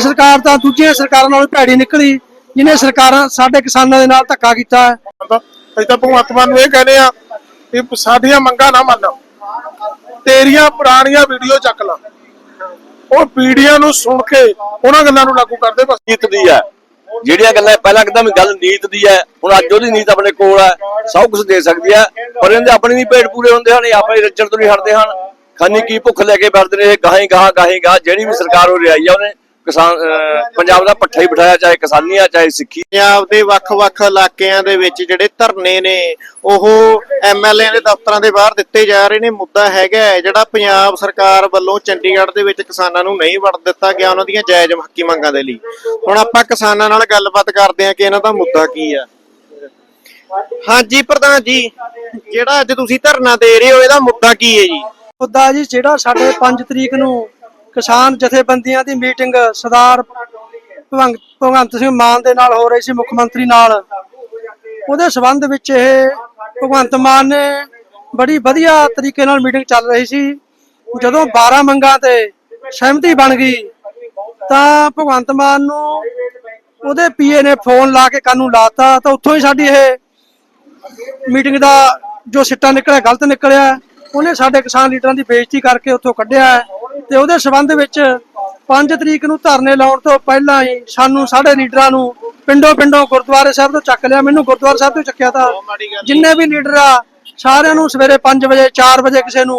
ਸਰਕਾਰ ਤਾਂ ਦੂਜੀਆਂ ਸਰਕਾਰਾਂ ਨਾਲੋਂ ਭੈੜੀ ਨਿਕਲੀ ਜਿਨੇ ਸਰਕਾਰਾਂ ਸਾਡੇ ਕਿਸਾਨਾਂ ਦੇ ਨਾਲ ਧੱਕਾ ਕੀਤਾ ਹੈ। ਤਾਂ ਅਸੀਂ ਤਾਂ ਭਗਵੰਤ ਮਾਨ ਨੂੰ ਇਹ ਕਹਿੰਦੇ ਆ ਕਿ ਸਾਡੀਆਂ ਮੰਗਾਂ ਨਾ ਮੰਨ ਤੇਰੀਆਂ ਪੁਰਾਣੀਆਂ ਵੀਡੀਓ ਚੱਕ ਲਾ। ਉਹ ਵੀਡੀਓ ਨੂੰ ਸੁਣ ਕੇ ਉਹਨਾਂ ਗੱਲਾਂ ਨੂੰ ਲਾਗੂ ਕਰਦੇ ਬਸ। ਨੀਤ ਦੀ ਹੈ। ਜਿਹੜੀਆਂ ਗੱਲਾਂ ਪਹਿਲਾਂ ਇੱਕਦਮ ਗੱਲ ਨੀਤ ਦੀ ਹੈ ਹੁਣ ਅੱਜ ਉਹਦੀ ਨੀਤ ਆਪਣੇ ਕੋਲ ਹੈ ਸਭ ਕੁਝ ਦੇ ਸਕਦੀ ਹੈ ਪਰ ਇਹਦੇ ਆਪਣੇ ਵੀ ਪੇਟ ਪੂਰੇ ਹੁੰਦੇ ਹਨ ਇਹ ਆਪਣੇ ਰੱਜਣ ਤੋਂ ਨਹੀਂ ਹਟਦੇ ਹਨ। ਖਾਨੀ ਕੀ ਭੁੱਖ ਲੈ ਕੇ ਵਰਦੇ ਨੇ ਇਹ ਗਾਹਾਂ ਗਾਹਾਂ ਗਾਹਾਂ ਗਾਹਾਂ ਜਿਹੜੀ ਵੀ ਸਰਕਾਰ ਹੋ ਰਹੀ ਆ ਉਹਨੇ ਕਿਸਾਨ ਪੰਜਾਬ ਦਾ ਪੱਠਾ ਹੀ ਬਿਠਾਇਆ ਚਾਹੇ ਕਿਸਾਨੀ ਆ ਚਾਹੇ ਸਿੱਖੀ। ਪੰਜਾਬ ਦੇ ਵੱਖ-ਵੱਖ ਇਲਾਕਿਆਂ ਦੇ ਵਿੱਚ ਜਿਹੜੇ ਧਰਨੇ ਨੇ ਉਹ ਐਮਐਲਏ ਦੇ ਦਫ਼ਤਰਾਂ ਦੇ ਬਾਹਰ ਦਿੱਤੇ ਜਾ ਰਹੇ ਨੇ। ਮੁੱਦਾ ਹੈਗਾ ਜਿਹੜਾ ਪੰਜਾਬ ਸਰਕਾਰ ਵੱਲੋਂ ਚੰਡੀਗੜ੍ਹ ਦੇ ਵਿੱਚ ਕਿਸਾਨਾਂ ਨੂੰ ਨਹੀਂ ਵੜ ਦਿੱਤਾ ਗਿਆ ਉਹਨਾਂ ਦੀਆਂ ਜਾਇਜ਼ ਹੱਕੀ ਮੰਗਾਂ ਦੇ ਲਈ। ਹੁਣ ਆਪਾਂ ਕਿਸਾਨਾਂ ਨਾਲ ਗੱਲਬਾਤ ਕਰਦੇ ਹਾਂ ਕਿ ਇਹਨਾਂ ਦਾ ਮੁੱਦਾ ਕੀ ਆ। ਹਾਂਜੀ ਪ੍ਰਧਾਨ ਜੀ ਜਿਹੜਾ ਅੱਜ ਤੁਸੀਂ ਧਰਨਾ ਦੇ ਰਹੇ ਹੋ ਇਹਦਾ ਮੁੱਦਾ ਕੀ ਹੈ ਜੀ? ਮੁੱਦਾ ਜੀ ਜਿਹੜਾ ਸਾਡੇ 5 ਤਰੀਕ ਨੂੰ ਕਿਸਾਨ ਜਥੇਬੰਦੀਆਂ ਦੀ ਮੀਟਿੰਗ ਸਰਦਾਰ ਭਗਵੰਤ ਭਗਵੰਤ ਸਿੰਘ ਮਾਨ ਦੇ ਨਾਲ ਹੋ ਰਹੀ ਸੀ, ਮੁੱਖ ਮੰਤਰੀ ਨਾਲ। ਉਹਦੇ ਸਬੰਧ ਵਿੱਚ ਇਹ ਭਗਵੰਤ ਮਾਨ ਨੇ ਬੜੀ ਵਧੀਆ ਤਰੀਕੇ ਨਾਲ ਮੀਟਿੰਗ ਚੱਲ ਰਹੀ ਸੀ। ਜਦੋਂ 12 ਮੰਗਾਂ ਤੇ ਸਹਿਮਤੀ ਬਣ ਗਈ, ਤਾਂ ਭਗਵੰਤ ਮਾਨ ਨੂੰ ਉਹਦੇ ਪੀਏ ਨੇ ਫੋਨ ਲਾ ਕੇ ਕਾਨੂੰ ਲਾਤਾ, ਤਾਂ ਉੱਥੋਂ ਹੀ ਸਾਡੀ ਇਹ ਮੀਟਿੰਗ ਦਾ ਜੋ ਸਿੱਟਾ ਨਿਕਲਿਆ, ਗਲਤ ਨਿਕਲਿਆ, ਉਹਨੇ ਸਾਡੇ ਕਿਸਾਨ ਲੀਡਰਾਂ ਦੀ ਬੇਇੱਜ਼ਤੀ ਕਰਕੇ ਉੱਥੋਂ ਕੱਢਿਆ। ਹੈ ਤੇ ਉਹਦੇ ਸਬੰਧ ਵਿੱਚ 5 ਤਰੀਕ ਨੂੰ ਧਰਨੇ ਲਾਉਣ ਤੋਂ ਪਹਿਲਾਂ ਹੀ ਸਾਨੂੰ ਸਾਡੇ ਲੀਡਰਾਂ ਨੂੰ ਪਿੰਡੋਂ ਪਿੰਡੋਂ ਗੁਰਦੁਆਰੇ ਸਾਹਿਬ ਤੋਂ ਚੱਕ ਲਿਆ। ਮੈਨੂੰ ਗੁਰਦੁਆਰਾ ਸਾਹਿਬ ਤੋਂ ਚੱਕਿਆ ਤਾਂ। ਜਿੰਨੇ ਵੀ ਲੀਡਰ ਆ ਸਾਰਿਆਂ ਨੂੰ ਸਵੇਰੇ 5 ਵਜੇ 4 ਵਜੇ ਕਿਸੇ ਨੂੰ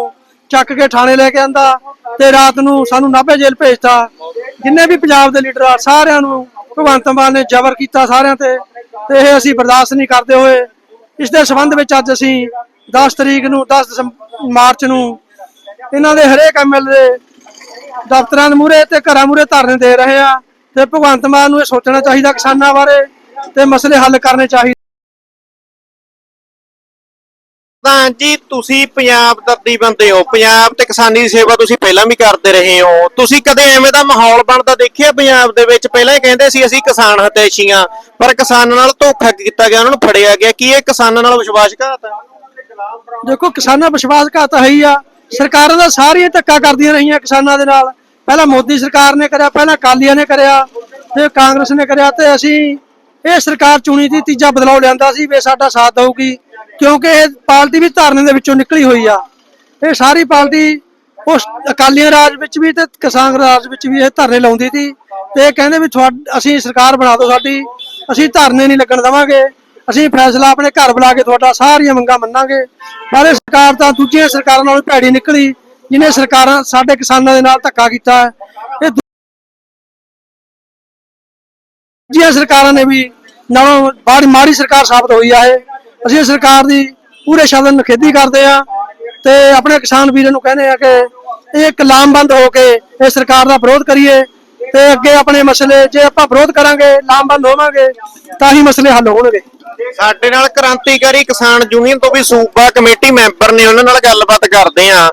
ਚੱਕ ਕੇ ਥਾਣੇ ਲੈ ਕੇ ਆਂਦਾ ਤੇ ਰਾਤ ਨੂੰ ਸਾਨੂੰ ਨਾਭੇ ਜੇਲ੍ਹ ਭੇਜਤਾ। ਜਿੰਨੇ ਵੀ ਪੰਜਾਬ ਦੇ ਲੀਡਰ ਆ ਸਾਰਿਆਂ ਨੂੰ ਭਗਵੰਤ ਮਾਨ ਨੇ ਜ਼ਬਰ ਕੀਤਾ ਸਾਰਿਆਂ ਤੇ ਤੇ ਇਹ ਅਸੀਂ ਬਰਦਾਸ਼ਤ ਨਹੀਂ ਕਰਦੇ ਹੋਏ। ਇਸ ਦੇ ਸੰਬੰਧ ਵਿੱਚ ਅੱਜ ਅਸੀਂ 10 ਤਰੀਕ ਨੂੰ 10 ਦਸੰਬ- ਮਾਰਚ ਨੂੰ ਇਹਨਾਂ ਦੇ ਹਰੇਕ ਐਮਐਲਏ ਦਫ਼ਤਰਾਂ ਦੇ ਮੂਹਰੇ ਤੇ ਘਰਾਂ ਮੂਹਰੇ ਧਰਨੇ ਦੇ ਰਹੇ ਆ ਤੇ ਭਗਵੰਤ ਮਾਨ ਨੂੰ ਇਹ ਸੋਚਣਾ ਚਾਹੀਦਾ ਕਿਸਾਨਾਂ ਬਾਰੇ ਤੇ ਮਸਲੇ ਹੱਲ ਕਰਨੇ ਚਾਹੀਦੇ ਪ੍ਰਧਾਨ ਜੀ ਤੁਸੀਂ ਪੰਜਾਬ ਦਰਦੀ ਬੰਦੇ ਹੋ। ਪੰਜਾਬ ਤੇ ਕਿਸਾਨੀ ਦੀ ਸੇਵਾ ਤੁਸੀਂ ਪਹਿਲਾਂ ਵੀ ਕਰਦੇ ਰਹੇ ਹੋ। ਤੁਸੀਂ ਕਦੇ ਐਵੇਂ ਦਾ ਮਾਹੌਲ ਬਣਦਾ ਦੇਖਿਆ ਪੰਜਾਬ ਦੇ ਵਿੱਚ? ਪਹਿਲਾਂ ਹੀ ਕਹਿੰਦੇ ਸੀ ਅਸੀਂ ਕਿਸਾਨ ਹਤੈਸ਼ੀਆਂ ਪਰ ਕਿਸਾਨਾਂ ਨਾਲ ਧੋਖਾ ਕੀਤਾ ਗਿਆ ਉਹਨਾਂ ਨੂੰ ਫੜਿਆ ਗਿਆ। ਕੀ ਇਹ ਕਿਸਾਨਾਂ ਨਾਲ ਵਿਸ਼ਵਾਸਘਾਤ ਹੈ ਦੇਖੋ ਕਿਸਾਨਾਂ ਵਿਸ਼ਵਾਸਘਾਤ ਹੈ ਹੀ ਆ। ਸਰਕਾਰਾਂ ਦਾ ਸਾਰੀਆਂ ਧੱਕਾ ਕਰਦੀਆਂ ਰਹੀਆਂ ਕਿਸਾਨਾਂ ਦੇ ਨਾਲ। ਪਹਿਲਾਂ ਮੋਦੀ ਸਰਕਾਰ ਨੇ ਕਰਿਆ, ਪਹਿਲਾਂ ਕਾਲੀਆਂ ਨੇ ਕਰਿਆ, ਤੇ ਕਾਂਗਰਸ ਨੇ ਕਰਿਆ, ਤੇ ਅਸੀਂ ਇਹ ਸਰਕਾਰ ਚੁਣੀ ਦੀ ਤੀਜਾ ਬਦਲਾਅ ਲਿਆਂਦਾ ਸੀ ਵੀ ਸਾਡਾ ਸਾਥ ਦਊਗੀ, ਕਿਉਂਕਿ ਇਹ ਪਾਰਟੀ ਵੀ ਧਰਨੇ ਦੇ ਵਿੱਚੋਂ ਨਿਕਲੀ ਹੋਈ ਆ। ਇਹ ਸਾਰੀ ਪਾਰਟੀ ਉਸ ਅਕਾਲੀਆਂ ਰਾਜ ਵਿੱਚ ਵੀ ਤੇ ਕਿਸਾਨ ਰਾਜ ਵਿੱਚ ਵੀ ਇਹ ਧਰਨੇ ਲਾਉਂਦੀ ਸੀ, ਤੇ ਇਹ ਕਹਿੰਦੇ ਵੀ ਤੁਹਾਡ- ਅਸੀਂ ਸਰਕਾਰ ਬਣਾ ਦਿਓ ਸਾਡੀ, ਅਸੀਂ ਧਰਨੇ ਨਹੀਂ ਲੱਗਣ ਦੇਵਾਂਗੇ। ਅਸੀਂ ਫੈਸਲਾ ਆਪਣੇ ਘਰ ਬੁਲਾ ਕੇ ਤੁਹਾਡਾ ਸਾਰੀਆਂ ਮੰਗਾਂ ਮੰਨਾਂਗੇ। ਪਰ ਇਹ ਸਰਕਾਰ ਤਾਂ ਦੂਜੀਆਂ ਸਰਕਾਰਾਂ ਨਾਲੋਂ ਭੈੜੀ ਨਿਕਲੀ ਜਿਨੇ ਸਰਕਾਰਾਂ ਸਾਡੇ ਕਿਸਾਨਾਂ ਦੇ ਨਾਲ ਧੱਕਾ ਕੀਤਾ। ਇਹ ਦੂਜੀਆਂ ਸਰਕਾਰਾਂ ਨੇ ਵੀ ਨਾਲੋਂ ਬਾੜੀ ਮਾੜੀ ਸਰਕਾਰ ਸਾਬਤ ਹੋਈ ਆ ਇਹ। ਅਸੀਂ ਸਰਕਾਰ ਦੀ ਪੂਰੇ ਸ਼ਬਦ ਨਿਖੇਧੀ ਕਰਦੇ ਆ ਤੇ ਆਪਣੇ ਕਿਸਾਨ ਵੀਰਾਂ ਨੂੰ ਕਹਿੰਦੇ ਆ ਕਿ ਇਹ ਇੱਕ ਲਾਮਬੰਦ ਹੋ ਕੇ ਇਹ ਸਰਕਾਰ ਦਾ ਵਿਰੋਧ ਕਰੀਏ ਤੇ ਅੱਗੇ ਆਪਣੇ ਮਸਲੇ ਜੇ ਆਪਾਂ ਵਿਰੋਧ ਕਰਾਂਗੇ, ਲਾਮਬੰਦ ਹੋਵਾਂਗੇ, ਤਾਂ ਹੀ ਮਸਲੇ ਹੱਲ ਹੋਣਗੇ। ਸਾਡੇ ਨਾਲ ਕ੍ਰਾਂਤੀਕਾਰੀ ਕਿਸਾਨ ਯੂਨੀਅਨ ਤੋਂ ਵੀ ਸੂਬਾ ਕਮੇਟੀ ਮੈਂਬਰ ਨੇ, ਉਹਨਾਂ ਨਾਲ ਗੱਲਬਾਤ ਕਰਦੇ ਆ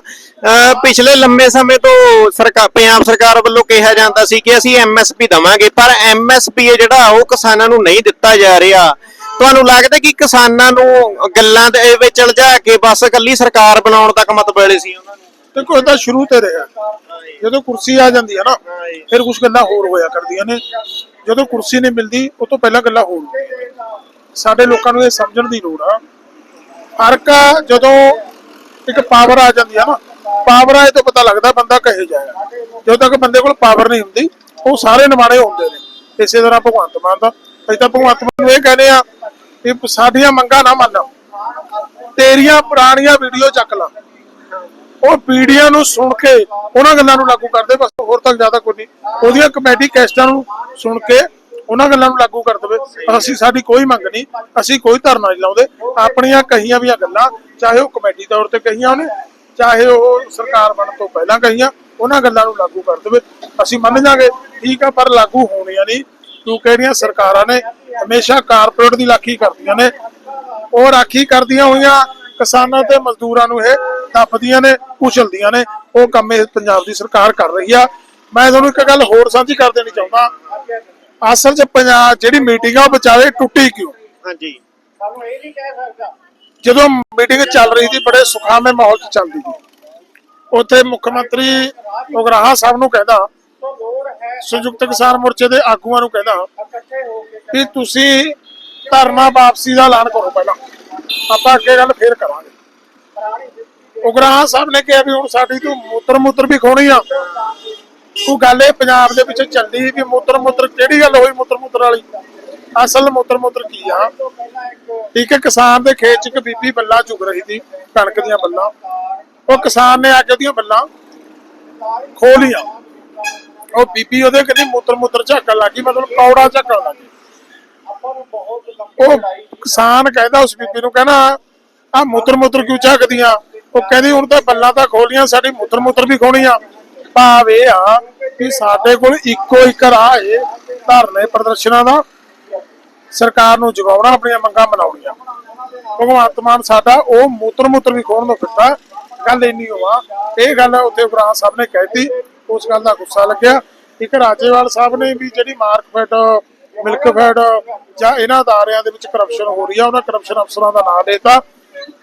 ਪਿਛਲੇ ਲੰਮੇ ਸਮੇਂ ਤੋਂ ਸਰਕਾਰ, ਪੰਜਾਬ ਸਰਕਾਰ ਵੱਲੋਂ ਕਿਹਾ ਜਾਂਦਾ ਸੀ ਕਿ ਅਸੀਂ ਐਮਐਸਪੀ ਦਵਾਂਗੇ, ਪਰ ਐਮਐਸਪੀ ਹੈ ਜਿਹੜਾ ਉਹ ਕਿਸਾਨਾਂ ਨੂੰ ਨਹੀਂ ਦਿੱਤਾ ਜਾ ਰਿਹਾ। ਤੁਹਾਨੂੰ ਲੱਗਦਾ ਕਿ ਕਿਸਾਨਾਂ ਨੂੰ ਗੱਲਾਂ ਦੇ ਵਿੱਚ ਉਲਝਾ ਕੇ ਬਸ ਇਕੱਲੀ ਸਰਕਾਰ ਬਣਾਉਣ ਤੱਕ ਮਤਬਲੇ ਸੀ ਉਹਨਾਂ ਨੂੰ? ਦੇਖੋ, ਇਹ ਸ਼ੁਰੂ ਤੇ ਰਿਹਾ। ਜਦੋਂ ਕੁਰਸੀ ਆ ਜਾਂਦੀ ਹੈ ਨਾ, ਫਿਰ ਕੁਝ ਗੱਲਾਂ ਹੋਰ ਹੋਇਆ ਕਰਦੀਆਂ ਨੇ। ਜਦੋਂ ਕੁਰਸੀ ਨਹੀਂ ਮਿਲਦੀ, ਉਹ ਤੋਂ ਪਹਿਲਾਂ ਗੱਲਾਂ ਹੋਰ ਹੁੰਦੀਆਂ ਸਾਡੇ ਲੋਕਾਂ ਨੂੰ ਇਹ ਸਮਝਣ ਦੀ ਲੋੜ ਆ। ਫ਼ਰਕ ਜਦੋਂ ਇੱਕ ਪਾਵਰ ਆ ਜਾਂਦੀ ਆ ਨਾ ਪਾਵਰ ਆਏ ਤੋਂ ਪਤਾ ਲੱਗਦਾ ਬੰਦਾ ਕਹੇ ਜਾਏਗਾ ਜਦੋਂ ਤੱਕ ਬੰਦੇ ਕੋਲ ਪਾਵਰ ਨਹੀਂ ਹੁੰਦੀ, ਉਹ ਸਾਰੇ ਨਿਮਾਣੇ ਹੁੰਦੇ ਨੇ। ਇਸੇ ਤਰ੍ਹਾਂ ਭਗਵੰਤ ਮਾਨ ਦਾ। ਅਸੀਂ ਤਾਂ ਭਗਵੰਤ ਮਾਨ ਨੂੰ ਇਹ ਕਹਿੰਦੇ ਆ ਕਿ ਸਾਡੀਆਂ ਮੰਗਾਂ ਨਾ ਮੰਨ। ਤੇਰੀਆਂ ਪੁਰਾਣੀਆਂ ਵੀਡੀਓ ਚੱਕ ਲਾ। ਉਹ ਵੀਡੀਓ ਨੂੰ ਸੁਣ ਕੇ ਉਹਨਾਂ ਗੱਲਾਂ ਨੂੰ ਲਾਗੂ ਕਰਦੇ, ਬਸ ਹੋਰ ਤੱਕ ਜ਼ਿਆਦਾ ਕੋਈ ਨਹੀਂ। ਉਹਦੀਆਂ ਕਮੇਟੀ ਕੈਸਟਾਂ ਨੂੰ ਸੁਣ ਕੇ ਉਹਨਾਂ ਗੱਲਾਂ ਨੂੰ ਲਾਗੂ ਕਰ ਦੇਵੇ। ਅਸੀਂ ਸਾਡੀ ਕੋਈ ਮੰਗ ਨਹੀਂ, ਅਸੀਂ ਕੋਈ ਧਰਨਾ ਨਹੀਂ ਲਾਉਂਦੇ। ਆਪਣੀਆਂ ਕਹੀਆਂ ਵੀਆਂ ਗੱਲਾਂ, ਚਾਹੇ ਉਹ ਕਮੇਟੀ ਤੌਰ ਤੇ ਕਹੀਆਂ ਉਹਨੇ, ਚਾਹੇ ਉਹ ਸਰਕਾਰ ਬਣਨ ਤੋਂ ਪਹਿਲਾਂ ਕਹੀਆਂ, ਉਹਨਾਂ ਗੱਲਾਂ ਨੂੰ ਲਾਗੂ ਕਰ ਦੇਵੇ। ਅਸੀਂ ਮੰਨ ਜਾਾਂਗੇ ਠੀਕ ਆ, ਪਰ ਲਾਗੂ ਹੋਣੀਆਂ ਨਹੀਂ। ਕਿਉਂਕਿ ਜਿਹੜੀਆਂ ਸਰਕਾਰਾਂ ਨੇ ਹਮੇਸ਼ਾ ਕਾਰਪੋਰੇਟ ਦੀ ਰਾਖੀ ਕਰਦੀਆਂ ਨੇ। ਉਹ ਰਾਖੀ ਕਰਦੀਆਂ ਹੋਈਆਂ ਕਿਸਾਨਾਂ ਤੇ ਮਜ਼ਦੂਰਾਂ ਨੂੰ ਇਹ ਦੱਬਦੀਆਂ ਨੇ, ਕੁਚਲਦੀਆਂ ਨੇ। ਉਹ ਕੰਮ ਇਹ ਪੰਜਾਬ ਦੀ ਸਰਕਾਰ ਕਰ ਰਹੀ ਆ। ਮੈਂ ਤੁਹਾਨੂੰ ਇੱਕ ਗੱਲ ਹੋਰ ਸਾਂਝੀ ਕਰ ਦੇਣੀ ਚਾਹੁੰਦਾ। ਅਸਲ 'ਚ ਪੰਜਾਬ ਜਿਹੜੀ ਮੀਟਿੰਗ ਆ ਉਹ ਵਿਚਾਲੇ ਟੁੱਟੀ ਕਿਉਂ? ਹਾਂਜੀ। ਜਦੋਂ ਮੀਟਿੰਗ ਚੱਲ ਰਹੀ ਸੀ ਬੜੇ ਸੁਖਾਵੇਂ ਮਾਹੌਲ 'ਚ ਚੱਲਦੀ ਸੀ। ਉੱਥੇ ਮੁੱਖ ਮੰਤਰੀ ਉਗਰਾਹਾ ਸਾਹਿਬ ਨੂੰ ਕਹਿੰਦਾ ਸੰਯੁਕਤ ਕਿਸਾਨ ਮੋਰਚੇ ਦੇ ਆਗੂਆਂ ਨੂੰ ਕਹਿੰਦਾ ਕਿ ਤੁਸੀਂ ਧਰਨਾ ਵਾਪਸੀ ਦਾ ਐਲਾਨ ਕਰੋ ਪਹਿਲਾਂ। ਆਪਾਂ ਅੱਗੇ ਗੱਲ ਫੇਰ ਕਰਾਂਗੇ। ਉਗਰਾਹਾਂ ਸਾਹਿਬ ਨੇ ਕਿਹਾ ਵੀ ਹੁਣ ਸਾਡੀ ਤੂੰ ਮੂਤਰ ਮੂਤਰ ਵੀ ਖੋਣੀ ਆ। ਤੂੰ ਗੱਲ ਇਹ ਪੰਜਾਬ ਦੇ ਵਿੱਚ ਚੱਲੀ ਵੀ ਮੂਤਰ ਮੂਤਰ ਕਿਹੜੀ ਗੱਲ ਹੋਈ ਮੂਤਰ ਮੂਤਰ ਵਾਲੀ? ਅਸਲ ਮੂਤਰ ਮੂਤਰ ਕੀ ਆ? ਠੀਕ ਹੈ, ਕਿਸਾਨ ਦੇ ਖੇਤ 'ਚ ਇੱਕ ਬੀਬੀ ਬੱਲਾ ਚੁਗ ਰਹੀ ਸੀ, ਕਣਕ ਦੀਆਂ ਬੱਲਾਂ। ਉਹ ਕਿਸਾਨ ਨੇ ਅੱਗ ਦੀਆਂ ਬੱਲਾਂ ਖੋਹ ਉਹ ਬੀਬੀ ਉਹਦੇ ਕਹਿੰਦੀ ਮੂਤਰ ਮੂਤਰ ਝਾਕਣ ਲੱਗੀ ਮਤਲਬ ਕੌੜਾ ਝਾਕਣ ਲੱਗੀ ਉਹ ਕਿਸਾਨ ਕਹਿੰਦਾ ਉਸ ਬੀਬੀ ਨੂੰ ਕਹਿੰਦਾ ਆ ਮੂਤਰ ਮੂਤਰ ਕਿਉਂ ਝਾਕਦੀਆਂ? ਉਹ ਕਹਿੰਦੀ, ਹੁਣ ਤਾਂ ਬੱਲਾਂ ਤਾਂ ਖੋਲੀਆਂ, ਸਾਡੀ ਮੂਤਰ ਮੂਤਰ ਵੀ ਖੋਣੀ ਆ ਭਾਵ ਇਹ ਆ ਕਿ ਸਾਡੇ ਕੋਲ ਇੱਕੋ ਇੱਕ ਰਾਹ ਏ ਧਰਨੇ ਪ੍ਰਦਰਸ਼ਨਾਂ ਦਾ। ਸਰਕਾਰ ਨੂੰ ਜਗਾਉਣਾ, ਆਪਣੀਆਂ ਮੰਗਾਂ ਮਨਾਉਣੀਆਂ। ਭਗਵੰਤ ਮਾਨ ਸਾਡਾ, ਉਹ ਮੂਤਰ ਮੂਤਰ ਵੀ ਖੋਣ ਨੂੰ ਫਿਰਦਾ। ਗੱਲ ਇੰਨੀ ਹੋਆ ਇਹ ਗੱਲ ਉੱਥੇ ਉਗਰਾਹਾਂ ਸਾਹਿਬ ਨੇ ਕਹਿਤੀ। ਉਸ ਗੱਲ ਦਾ ਗੁੱਸਾ ਲੱਗਿਆ। ਇੱਕ ਰਾਜੇਵਾਲ ਸਾਹਿਬ ਨੇ ਵੀ ਜਿਹੜੀ ਮਾਰਕਫੈਟ ਮਿਲਕਫੈਡ ਜਾਂ ਇਹਨਾਂ ਅਦਾਰਿਆਂ ਦੇ ਵਿੱਚ ਕਰਪਸ਼ਨ ਹੋ ਰਹੀ ਆ, ਉਹਨਾਂ ਕਰਪਸ਼ਨ ਅਫਸਰਾਂ ਦਾ ਨਾਮ ਦੇਤਾ।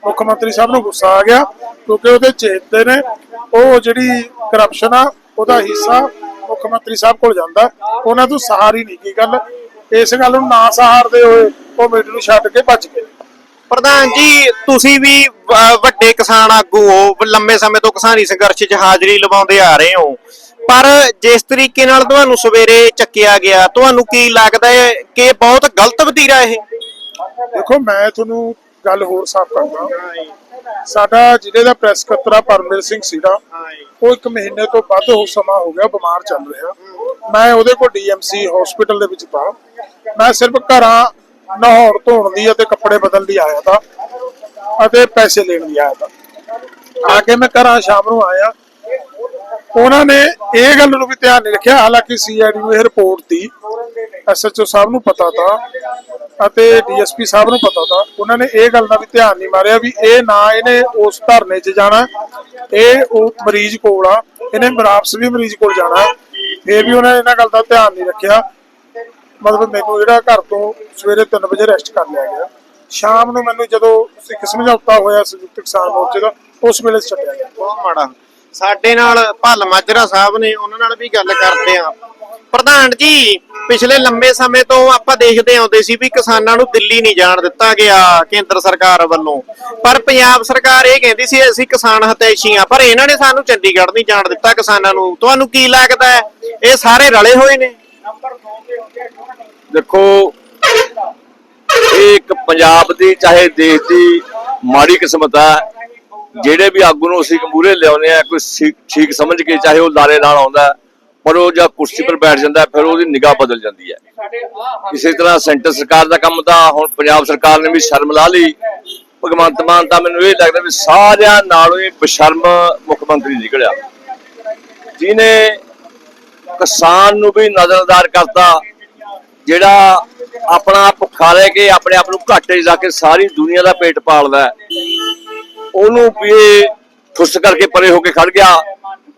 ਮੁੱਖ ਮੰਤਰੀ ਸਾਹਿਬ ਨੂੰ ਗੁੱਸਾ ਆ ਗਿਆ ਕਿਉਂਕਿ ਉਹਦੇ ਚੇਤੇ ਨੇ ਉਹ ਜਿਹੜੀ ਕਰਪਸ਼ਨ ਆ ਉਹਦਾ ਹਿੱਸਾ ਮੁੱਖ ਮੰਤਰੀ ਸਾਹਿਬ ਕੋਲ ਜਾਂਦਾ। ਉਹਨਾਂ ਤੋਂ ਸਹਾਰੀ ਨਹੀਂ ਕੀ ਗੱਲ। ਇਸ ਗੱਲ ਨੂੰ ਨਾ ਸਹਾਰਦੇ ਹੋਏ ਉਹ ਮੀਟਰ ਨੂੰ ਛੱਡ ਕੇ ਭੱਜ ਗਏ। ਪ੍ਰਧਾਨ ਜੀ ਤੁਸੀਂ ਵੀ ਵੱਡੇ ਕਿਸਾਨ ਆਗੂ ਹੋ। ਲੰਮੇ ਸਮੇਂ ਤੋਂ ਕਿਸਾਨੀ ਸੰਘਰਸ਼ 'ਚ ਹਾਜ਼ਰੀ ਲਵਾਉਂਦੇ ਆ ਰਹੇ ਹੋ। ਪਰ ਜਿਸ ਤਰੀਕੇ ਨਾਲ ਤੁਹਾਨੂੰ ਸਵੇਰੇ ਚੱਕਿਆ ਗਿਆ ਤੁਹਾਨੂੰ ਕੀ ਲੱਗਦਾ ਹੈ ਕਿ ਬਹੁਤ ਗਲਤ ਵਤੀਰਾ ਇਹ? ਦੇਖੋ ਮੈਂ ਤੁਹਾਨੂੰ ਗੱਲ ਹੋਰ ਸਾਫ਼ ਕਰਦਾ। ਸਾਡਾ ਜ਼ਿਲ੍ਹੇ ਦਾ ਪ੍ਰੈਸ ਸਕੱਤਰ ਆ ਸਿੰਘ ਸੀੜਾ ਉਹ ਇੱਕ ਮਹੀਨੇ ਤੋਂ ਵੱਧ ਹੋ ਸਮਾਂ ਹੋ ਗਿਆ, ਬਿਮਾਰ ਚੱਲ ਰਿਹਾ। ਮੈਂ ਉਹਦੇ ਕੋਲ ਡੀਐਮਸੀ ਹਸਪੀਟਲ ਦੇ ਵਿੱਚ ਤਾਂ ਮੈਂ ਸਿਰਫ ਘਰਾਂ ਨਹਾਉਣ ਧੋਣ ਦੀ ਅਤੇ ਕੱਪੜੇ ਬਦਲਣ ਲਈ ਆਇਆ ਤਾਂ ਅਤੇ ਪੈਸੇ ਲੈਣ ਲਈ ਆਇਆ ਤਾਂ। ਆ ਕੇ ਮੈਂ ਘਰਾਂ ਸ਼ਾਮ ਨੂੰ ਆਇਆ। ਉਹਨਾਂ ਨੇ ਇਹ ਗੱਲ ਨੂੰ ਵੀ ਧਿਆਨ ਨਹੀਂ ਰੱਖਿਆ। ਹਾਲਾਂਕਿ ਸੀਆਈਡੀ ਨੂੰ ਇਹ ਰਿਪੋਰਟ ਦੀ ਐਸਐਚਓ ਸਾਹਿਬ ਨੂੰ ਪਤਾ ਤਾਂ। ਅਤੇ ਡੀਐਸਪੀ ਸਾਹਿਬ ਨੂੰ ਪਤਾ ਤਾਂ ਉਹਨਾਂ ਨੇ ਇਹ ਗੱਲ ਦਾ ਵੀ ਧਿਆਨ ਨਹੀਂ ਮਾਰਿਆ ਵੀ ਇਹ ਨਾ ਇਹਨੇ ਉਸ ਧਰਨੇ 'ਚ ਜਾਣਾ, ਇਹ ਉਹ ਮਰੀਜ਼ ਕੋਲ ਆ, ਇਹਨੇ ਮਰਾਪਸ ਵੀ ਮਰੀਜ਼ ਕੋਲ ਜਾਣਾ, ਫੇਰ ਵੀ ਉਹਨਾਂ ਨੇ ਇਹਨਾਂ ਗੱਲ ਦਾ ਧਿਆਨ ਨਹੀਂ ਰੱਖਿਆ। ਮਤਲਬ ਮੈਨੂੰ ਜਿਹੜਾ ਘਰ ਤੋਂ ਸਵੇਰੇ 3 ਵਜੇ ਰੈਸਟ ਕਰ ਲਿਆ ਗਿਆ। ਸ਼ਾਮ ਨੂੰ ਮੈਨੂੰ ਜਦੋਂ ਸਿੱਖ ਸਮਝੌਤਾ ਹੋਇਆ ਸੰਯੁਕਤ ਕਿਸਾਨ ਮੋਰਚੇ ਦਾ ਉਸ ਵੇਲੇ ਛੱਡਿਆ ਗਿਆ। ਬਹੁਤ ਮਾੜਾ। ਸਾਡੇ ਨਾਲ ਭੱਲ ਮਾਜਰਾ ਸਾਹਿਬ ਨੇ, ਉਹਨਾਂ ਨਾਲ ਵੀ ਗੱਲ ਕਰਦੇ ਆ ਪ੍ਰਧਾਨ ਜੀ ਪਿਛਲੇ ਲੰਬੇ ਸਮੇਂ ਤੋਂ ਆਪਾਂ ਦੇਖਦੇ ਆਉਂਦੇ ਸੀ ਵੀ ਕਿਸਾਨਾਂ ਨੂੰ ਦਿੱਲੀ ਨਹੀਂ ਜਾਣ ਦਿੱਤਾ ਗਿਆ ਕੇਂਦਰ ਸਰਕਾਰ ਵੱਲੋਂ। ਪਰ ਪੰਜਾਬ ਸਰਕਾਰ ਇਹ ਕਹਿੰਦੀ ਸੀ, ਅਸੀਂ ਕਿਸਾਨ ਹਤੈਸ਼ੀ ਆ ਪਰ ਇਹਨਾਂ ਨੇ ਸਾਨੂੰ ਚੰਡੀਗੜ੍ਹ ਨਹੀਂ ਜਾਣ ਦਿੱਤਾ ਕਿਸਾਨਾਂ ਨੂੰ। ਤੁਹਾਨੂੰ ਕੀ ਲੱਗਦਾ ਹੈ? ਇਹ ਸਾਰੇ ਰਲੇ ਹੋਏ ਨੇ? ਦੇਖੋ, ਇਹ ਇੱਕ ਪੰਜਾਬ ਦੀ, ਚਾਹੇ ਦੇਸ਼ ਦੀ ਮਾੜੀ ਕਿਸਮਤ ਆ, ਜਿਹੜੇ ਵੀ ਆਗੂ ਨੂੰ ਅਸੀਂ ਮੂਹਰੇ ਲਿਆਉਂਦੇ ਆ, ਕੋਈ ਠੀਕ ਸਮਝ ਕੇ ਚਾਹੇ ਉਹ ਲਾਰੇ ਨਾਲ ਆਉਂਦਾ ਪਰ ਉਹ ਜਾਂ ਕੁਰਸੀ ਪਰ ਬੈਠ ਜਾਂਦਾ, ਫਿਰ ਉਹਦੀ ਨਿਗਾਹ ਬਦਲ ਜਾਂਦੀ ਹੈ। ਇਸੇ ਤਰ੍ਹਾਂ ਸੈਂਟਰ ਸਰਕਾਰ ਦਾ ਕੰਮ ਤਾਂ ਹੁਣ ਪੰਜਾਬ ਸਰਕਾਰ ਨੇ ਵੀ ਸ਼ਰਮ ਲਾ ਲਈ। ਭਗਵੰਤ ਮਾਨ ਤਾਂ ਮੈਨੂੰ ਇਹ ਲੱਗਦਾ ਵੀ ਸਾਰਿਆਂ ਨਾਲੋਂ ਹੀ ਬਸ਼ਰਮ ਮੁੱਖ ਮੰਤਰੀ ਨਿਕਲਿਆ। ਜਿਹਨੇ ਕਿਸਾਨ ਨੂੰ ਵੀ ਨਜ਼ਰਅੰਦਾਜ਼ ਕਰਤਾ, ਜਿਹੜਾ ਆਪਣਾ ਭੁੱਖਾ ਲੈ ਕੇ ਆਪਣੇ ਆਪ ਨੂੰ ਘਾਟੇ ਜਾ ਕੇ ਸਾਰੀ ਦੁਨੀਆ ਦਾ ਪੇਟ ਪਾਲਦਾ ਉਹਨੂੰ ਵੀ ਇਹ ਠੁੱਸ ਕਰਕੇ ਪਰੇ ਹੋ ਕੇ ਖੜ ਗਿਆ।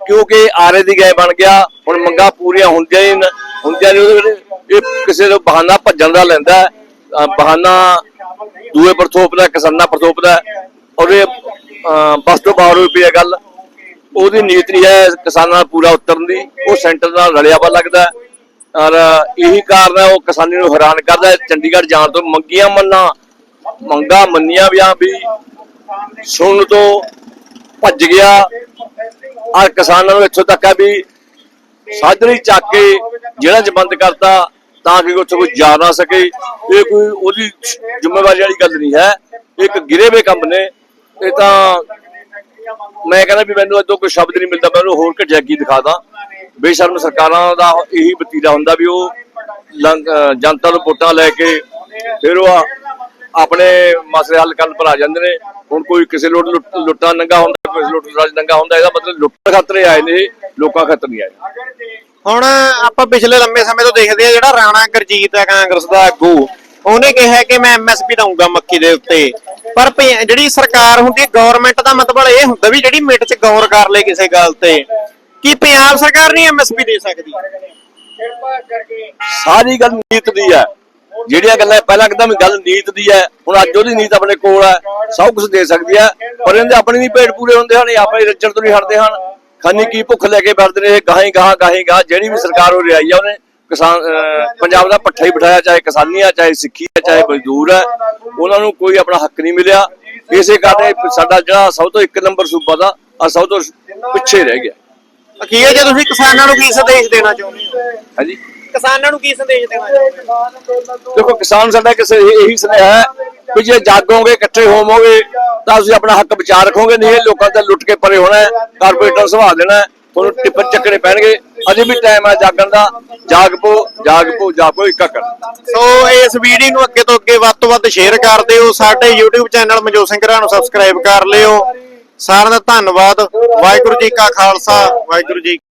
ਕਿਉਂਕਿ ਆਰੇ ਦੀ ਗਏ ਬਣ ਗਿਆ, ਹੁਣ ਮੰਗਾ ਪੂਰੀਆਂ ਹੁੰਦੀਆਂ ਹੀ ਹੁੰਦੀਆਂ ਨਹੀਂ ਇਹ ਕਿਸੇ ਦਾ ਬਹਾਨਾ ਭੱਜਣ ਦਾ ਲੈਂਦਾ ਬਹਾਨਾ ਦੂਏ ਪਰ ਕਿਸਾਨਾਂ ਪਰ ਥੋਪਦਾ ਉਹਦੇ ਬਸ ਤੋਂ ਬਾਹਰ ਹੋਈ ਪਈ ਹੈ ਗੱਲ। ਉਹਦੀ ਨੀਤ ਨਹੀਂ ਹੈ ਕਿਸਾਨਾਂ ਨਾਲ ਪੂਰਾ ਉਤਰਨ ਦੀ। ਉਹ ਸੈਂਟਰ ਨਾਲ ਰਲਿਆ ਵਾ ਲੱਗਦਾ ਔਰ ਇਹੀ ਕਾਰਨ ਹੈ ਉਹ ਕਿਸਾਨੀ ਨੂੰ ਹੈਰਾਨ ਕਰਦਾ ਚੰਡੀਗੜ੍ਹ ਜਾਣ ਤੋਂ ਮੰਗੀਆਂ ਮੰਨਾ, ਮੰਗਾ ਮੰਨੀਆਂ ਵੀ ਵੀ ਸੁਣ ਤੋਂ ਭੱਜ ਗਿਆ। ਆ ਕਿਸਾਨਾਂ ਨੂੰ ਇੱਥੋਂ ਤੱਕ ਹੈ ਵੀ ਸਾਜਰੀ ਚੱਕ ਕੇ ਜਿਹੜਾ ਚ ਬੰਦ ਕਰਤਾ ਤਾਂ ਕਿ ਉੱਥੇ ਕੋਈ ਜਾ ਨਾ ਸਕੇ। ਇਹ ਕੋਈ ਉਹਦੀ ਜ਼ਿੰਮੇਵਾਰੀ ਵਾਲੀ ਗੱਲ ਨਹੀਂ ਹੈ। ਇਹ ਇੱਕ ਗਿਰੇ ਕੰਮ ਨੇ। ਇਹ ਤਾਂ ਮੈਂ ਕਹਿੰਦਾ ਵੀ ਮੈਨੂੰ ਇਦੋਂ ਕੋਈ ਸ਼ਬਦ ਨਹੀਂ ਮਿਲਦਾ, ਮੈਂ ਉਹਨੂੰ ਹੋਰ ਘਟਿਆ ਕੀ ਦਿਖਾਦਾ ਬੇਸ਼ਰਮ ਸਰਕਾਰਾਂ ਦਾ ਇਹੀ ਵਤੀਰਾ ਹੁੰਦਾ ਵੀ ਉਹ ਜਨਤਾ ਨੂੰ ਵੋਟਾਂ ਲੈ ਕੇ ਫਿਰ ਉਹ ਆਪਣੇ ਮਸਲੇ ਹੱਲ ਕਰਨ ਪਰ ਆ ਜਾਂਦੇ ਨੇ। ਹੁਣ ਕੋਈ ਕਿਸੇ ਲੋਟ ਲੁੱਟ- ਲੁੱਟਾਂ ਨੰਗਾ ਹੁੰਦਾ ਲੁੱਟ ਰਾਜ ਨੰਗਾ ਹੁੰਦਾ ਇਹਦਾ ਮਤਲਬ ਲੁੱਟ ਖਾਤਰੇ ਆਏ ਨੇ ਲੋਕਾਂ ਖਾਤਰ ਨਹੀਂ ਆਏ। ਹੁਣ ਆਪਾਂ ਪਿਛਲੇ ਲੰਬੇ ਸਮੇਂ ਤੋਂ ਦੇਖਦੇ ਆ ਜਿਹੜਾ ਰਾਣਾ ਗੁਰਜੀਤ ਹੈ ਕਾਂਗਰਸ ਦਾ ਆਗੂ ਉਹਨੇ ਕਿਹਾ ਕਿ ਮੈਂ ਐਮਐਸਪੀ ਦਊਂਗਾ ਮੱਕੀ ਦੇ ਉੱਤੇ। ਪਰ ਜਿਹੜੀ ਸਰਕਾਰ ਹੁੰਦੀ ਹੈ ਗਵਰਨਮੈਂਟ ਦਾ ਮਤਲਬ ਇਹ ਹੁੰਦਾ ਵੀ ਜਿਹੜੀ ਮਿੰਟ 'ਚ ਗੌਰ ਕਰ ਲੇ ਕਿਸੇ ਗੱਲ ਤੇ। ਕੀ ਪੰਜਾਬ ਸਰਕਾਰ ਨਹੀਂ ਐਮਐਸਪੀ ਦੇ ਸਕਦੀ? ਸਾਰੀ ਗੱਲ ਨੀਤ ਦੀ ਹੈ। ਜਿਹੜੀਆਂ ਗੱਲਾਂ ਪਹਿਲਾਂ ਵੀ ਗੱਲ ਨੀਤ ਦੀ ਹੈ ਹੁਣ ਅੱਜ ਉਹਦੀ ਨੀਤ ਆਪਣੇ ਕੋਲ ਹੈ ਸਭ ਕੁਝ ਦੇ ਸਕਦੀ ਹੈ ਪਰ ਇਹਦੇ ਆਪਣੇ ਨਹੀਂ ਪੇਟ ਪੂਰੇ ਹੁੰਦੇ ਹਨ ਇਹ ਆਪਣੇ ਰੱਜਣ ਤੋਂ ਨਹੀਂ ਹਟਦੇ ਹਨ। ਖਾਨੀ ਕੀ ਭੁੱਖ ਲੈ ਕੇ ਫਿਰਦੇ ਨੇ ਇਹ ਗਾਹਾਂ ਗਾਹਾਂ ਗਾਹਾਂ ਗਾਹਾਂ ਜਿਹੜੀ ਵੀ ਸਰਕਾਰ ਹੋ ਰਹੀ ਆ ਉਹਨੇ ਕਿਸਾਨ ਪੰਜਾਬ ਦਾ ਪੱਠਾ ਹੀ ਬਿਠਾਇਆ ਚਾਹੇ ਕਿਸਾਨੀ ਆ ਚਾਹੇ ਸਿੱਖੀ ਆ ਚਾਹੇ ਮਜ਼ਦੂਰ ਆ ਉਹਨਾਂ ਨੂੰ ਕੋਈ ਆਪਣਾ ਹੱਕ ਨਹੀਂ ਮਿਲਿਆ। ਇਸੇ ਕਾਰਨ ਸਾਡਾ ਜਿਹੜਾ ਸਭ ਤੋਂ ਇੱਕ ਨੰਬਰ ਸੂਬਾ ਦਾ ਆ ਸਭ ਤੋਂ ਪਿੱਛੇ ਰਹਿ ਗਿਆ। ਅਖੀਰ ਜੇ ਤੁਸੀਂ ਕਿਸਾਨਾਂ ਨੂੰ ਕੀ ਸੰਦੇਸ਼ ਦੇਣਾ ਚਾਹੁੰਦੇ ਹੋ? ਹਾਂਜੀ। ਕਿਸਾਨਾਂ ਨੂੰ ਕੀ ਸੰਦੇਸ਼ ਦੇਣਾ ਦੇਖੋ ਕਿਸਾਨ ਸਾਡਾ ਕਿਸੇ ਇਹੀ ਸੁਨੇਹਾ ਹੈ ਵੀ ਜੇ ਜਾਗੋਗੇ ਇਕੱਠੇ ਹੋਵੋਗੇ ਤਾਂ ਤੁਸੀਂ ਆਪਣਾ ਹੱਕ ਬਚਾ ਰੱਖੋਗੇ ਨਹੀਂ ਇਹ ਲੋਕਾਂ ਦਾ ਲੁੱਟ ਕੇ ਪਰੇ ਹੋਣਾ ਹੈ ਕਾਰਪੋਰੇਟਰ ਸੁਭਾ ਦੇਣਾ ਹੈ, ਤੁਹਾਨੂੰ ਟਿੱਪਰ ਚੱਕਣੇ ਪੈਣਗੇ। ਅਜੇ ਵੀ ਟਾਈਮ ਹੈ ਜਾਗਣ ਦਾ। ਜਾਗ ਪੋ ਜਾਗ ਪੋ ਜਾਗੋ ਇੱਕਾ ਕਰ ਸੋ ਇਸ ਵੀਡੀਓ ਨੂੰ ਅੱਗੇ ਤੋਂ ਅੱਗੇ ਵੱਧ ਤੋਂ ਵੱਧ ਸ਼ੇਅਰ ਕਰ ਦਿਓ। ਸਾਡੇ YouTube ਚੈਨਲ ਮਨਜੋਤ ਸਿੰਘ ਘਰਾਂ ਨੂੰ ਸਬਸਕ੍ਰਾਈਬ ਕਰ ਲਿਓ। ਸਾਰਿਆਂ ਦਾ ਧੰਨਵਾਦ। ਵਾਹਿਗੁਰੂ ਜੀ ਕਾ ਖਾਲਸਾ ਵਾਹਿਗੁਰੂ ਜੀ